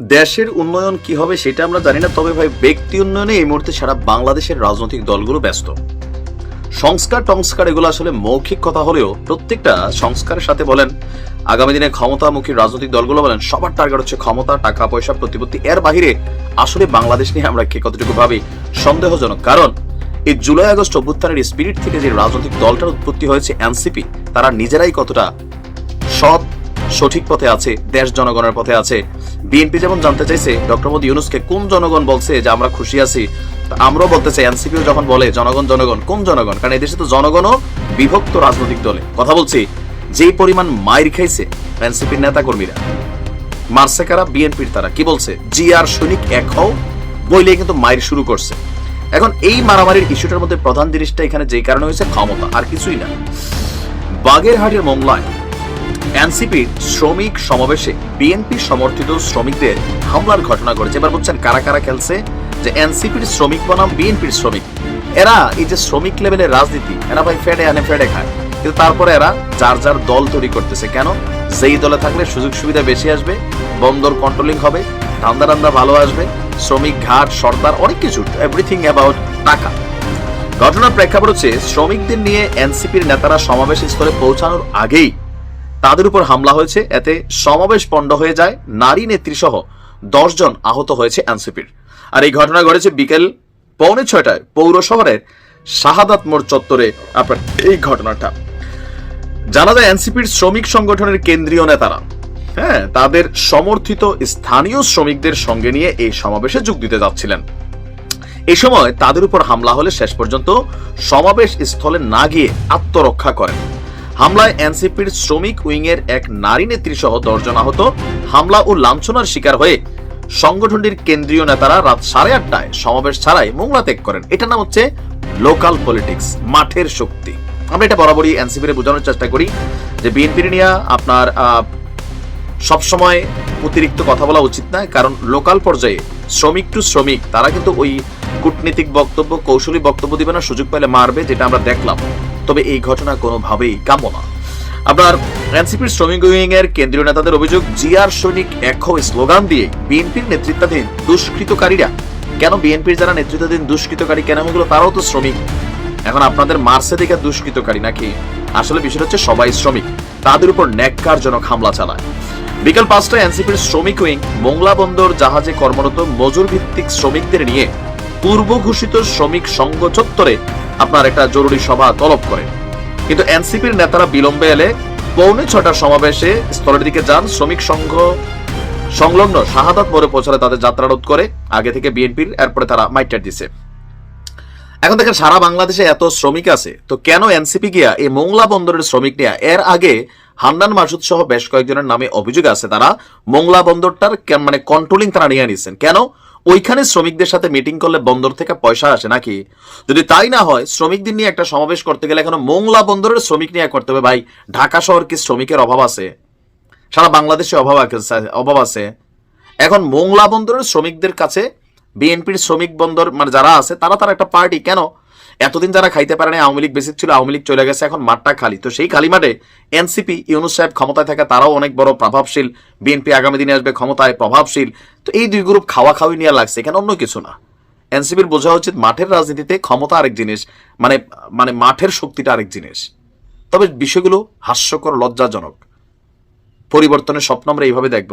দেশের উন্নয়ন কি হবে সেটা আমরা জানি না, তবে ভাই, ব্যক্তি উন্নয়নে এই মুহূর্তে সারা বাংলাদেশের রাজনৈতিক দলগুলো ব্যস্ত। সংস্কার, টংস্কার, এগুলো আসলে মৌখিক কথা হলেও প্রত্যেকটা সংস্কারের সাথে বলেন, আগামী দিনে ক্ষমতামুখী রাজনৈতিক দলগুলো বলেন, সবার টার্গেট হচ্ছে ক্ষমতা, টাকা, পয়সা, প্রতিপত্তি। এর বাহিরে আসলে বাংলাদেশ নিয়ে আমরা কে কতটুকু ভাবি? সন্দেহজনক। কারণ এই জুলাই আগস্ট অভ্যুত্থানের স্পিরিট থেকে যে রাজনৈতিক দলটার উৎপত্তি হয়েছে, এনসিপি, তারা নিজেরাই কতটা সঠিক পথে আছে, দেশ জনগণের পথে আছে। বিএনপি যেমন জানতে চাইছে, ডক্টর মোদী ইউনুসকে কোন জনগণ বলছে যে আমরা খুশি আছি আমরাও বলতে চাই। এনসিপিও যখন বলে, জনগণ জনগণ, কোন জনগণ? কারণ এদেশে তো জনগণও বিভক্ত রাজনৈতিক দলে। কথা বলছি, যেই পরিমাণ মাইর খাইছে এনসিপির নেতা কর্মীরা মারছে কারা? বিএনপির তারা। কি বলছে? জি আর সৈনিক এক হও বইলে কিন্তু মাইর শুরু করছে। এখন এই মারামারির ইস্যুটার মধ্যে প্রধান জিনিসটা এখানে যেই কারণে হয়েছে ক্ষমতা, আর কিছুই না। বাগেরহাটের মোংলায় এনসিপির শ্রমিক সমাবেশে বিএনপি সমর্থিত শ্রমিকদের হামলার ঘটনা ঘটেছে। এবার বলছেন কারা কারা খেলছে? যে এনসিপির শ্রমিক বনাম, বিএনপির শ্রমিক। এরা এই যে শ্রমিক লেভেলের রাজনীতি, এরা ভাই ফেডে আনে, ফেডে খায়। কিন্তু তারপরে এরা যার যার দল তৈরি করতেছে। কেন? যেই দলে থাকলে সুযোগ সুবিধা বেশি আসবে, বন্দর কন্ট্রোলিং হবে, ধান্দা রান্দা ভালো আসবে, শ্রমিক ঘাট, সর্দার, অনেক কিছু এভরিথিং অ্যাবাউট টাকা। ঘটনার প্রেক্ষাপট হচ্ছে, শ্রমিকদের নিয়ে এনসিপির নেতারা সমাবেশ স্থলে পৌঁছানোর আগেই তাদের উপর হামলা হয়েছে। এতে সমাবেশ পণ্ড হয়ে যায়। নারী নেত্রী সহ দশ জন আহত হয়েছে এনসিপির। আর এই ঘটনা ঘটেছে বিকেল পৌনে ছয়টায় পৌর শহরের শাহাদাত মোড় চত্বরে আপনার এই ঘটনাটা। জানা যায় এনসিপির শ্রমিক সংগঠনের কেন্দ্রীয় নেতারা হ্যাঁ তাদের সমর্থিত স্থানীয় শ্রমিকদের সঙ্গে নিয়ে এই সমাবেশে যোগ দিতে যাচ্ছিলেন। এই সময় তাদের উপর হামলা হলে শেষ পর্যন্ত সমাবেশ স্থলে না গিয়ে আত্মরক্ষা করেন। হামলায় এনসিপির শ্রমিক উইংয়ের এক নারী নেত্রী সহ দশজন আহত। হামলা ও লাঞ্ছনার শিকার হয়ে সংগঠনটির কেন্দ্রীয় নেতারা রাত সাড়ে আটটায় সমাবেশ ছাড়াই মোংলা ত্যাগ করেন। এটার নাম হচ্ছে লোকাল পলিটিক্স, মাঠের শক্তি। আমরা এটা বরাবরই এনসিপির বোঝানোর চেষ্টা করি যে বিএনপির নিয়ে আপনার সবসময় অতিরিক্ত কথা বলা উচিত না, কারণ লোকাল পর্যায়ে শ্রমিক টু শ্রমিক, তারা কিন্তু ওই কূটনীতিক বক্তব্য, কৌশলী বক্তব্য দিবে না, সুযোগ পেলে মারবে, যেটা আমরা দেখলাম। তবে এই ঘটনা কোনোভাবেই কাম্য না। আপনার এনসিপির শ্রমিক উইং এর কেন্দ্রীয় নেতাদের অভিযোগ জিআর সৈনিক এক স্লোগান দিয়ে বিএনপির নেতৃত্বাধীন দুষ্কৃতকারীরা। কেন বিএনপির যারা নেতৃত্বাধীন দুষ্কৃতকারী কেন এগুলো, তারাও তো শ্রমিক। এখন আপনাদের মার্সে দেখে দুষ্কৃতকারী নাকি? আসলে বিষয় হচ্ছে সবাই শ্রমিক। তাদের উপর ন্যাক্কারজনক হামলা চালায়। বিকাল পাঁচটায় এনসিপির শ্রমিক উইং, মোংলা বন্দর জাহাজে কর্মরত মজুর ভিত্তিক শ্রমিকদের নিয়ে পূর্ব ঘোষিত শ্রমিক সংঘ চত্বরে আপনার একটা জরুরি সভা তলব করে। কিন্তু এনসিপির নেতারা বিলম্বে এলে পৌনে ছটার সমাবেশে স্থলের দিকে যান শ্রমিক সংঘ। সংলগ্ন শাহাদাত মোড়ে পৌঁছালে তাদের যাত্রা রোধ করে আগে থেকে বিএনপির, এরপরে তারা মাইটার দিছে। এখন দেখেন, সারা বাংলাদেশে এত শ্রমিক আছে, তো কেন এনসিপি গিয়া এই মোংলা বন্দরের শ্রমিক নিয়ে? এর আগে হান্নান মাসুদ সহ বেশ কয়েকজনের নামে অভিযোগ আছে তারা মোংলা বন্দরটার মানে কন্ট্রোলিং তারা নিয়ে নিচ্ছেন কেন? ওইখানে শ্রমিকদের সাথে মিটিং করলে বন্দর থেকে পয়সা আসে নাকি? যদি তাই না হয়, শ্রমিকদের নিয়ে একটা সমাবেশ করতে গেলে এখন মোংলা বন্দরের শ্রমিক নিয়ে করতে হবে। ভাই, ঢাকা শহর কি শ্রমিকের অভাব আছে? সারা বাংলাদেশে অভাব অভাব আছে। এখন মোংলা বন্দরের শ্রমিকদের কাছে বিএনপির শ্রমিক বন্দর মানে যারা আছে, তারা তারা একটা পার্টি কেন? এতদিন যারা খাইতে পারে না আওয়ামী লীগ বেসিক ছিল, আওয়ামী লীগ চলে গেছে, এখন মাঠটা খালি। তো সেই খালি মাঠে এনসিপি, ইউনুস সাহেব ক্ষমতায় থাকে তারাও অনেক বড় প্রভাবশীল। বিএনপি আগামী দিনে আসবে ক্ষমতায় প্রভাবশীল। তো এই দুই গ্রুপ খাওয়া খাওয়ি নিয়ে লাগছে, এখানে অন্য কিছু না। এনসিপির বোঝা উচিত মাঠের রাজনীতিতে ক্ষমতা আরেক জিনিস মানে মানে মাঠের শক্তিটা আরেক জিনিস। তবে বিষয়গুলো হাস্যকর, লজ্জাজনক। পরিবর্তনের স্বপ্ন আমরা এইভাবে দেখব।